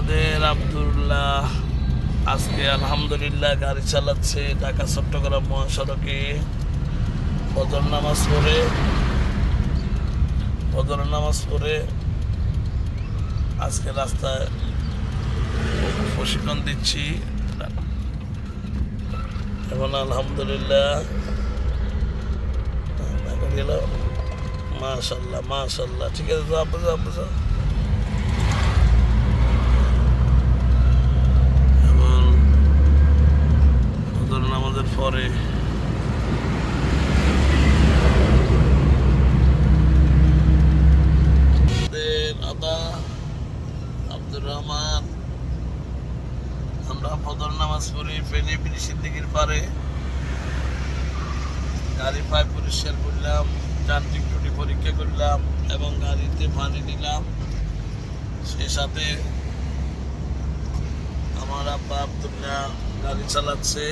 আমাদের আব্দুল্লাহ। আজকে আলহামদুলিল্লাহ গাড়ি চালাচ্ছে ঢাকা, চট্টগ্রাম মহাসড়কে। ফজর নামাজ পড়ে। ফজর নামাজ পড়ে। আজকে রাস্তায় প্রশিক্ষণ দিচ্ছি। এখন আলহামদুলিল্লাহ। মাশাল্লাহ মাশাল্লাহ ঠিক আছে যাও আপু যাও পরে আদা আব্দুর রহমান আমরা ফজর নামাজ পড়ি ফেনি ফিনি সিদ্দিকির পারে। গাড়ি পায়ে পরিষ্কার করলাম, যান্ত্রিক ত্রুটি পরীক্ষা করলাম এবং গাড়িতে পানি দিলাম সে সাথে আমার আব্বা আব্দুল্লাহ গাড়ি চালাচ্ছে।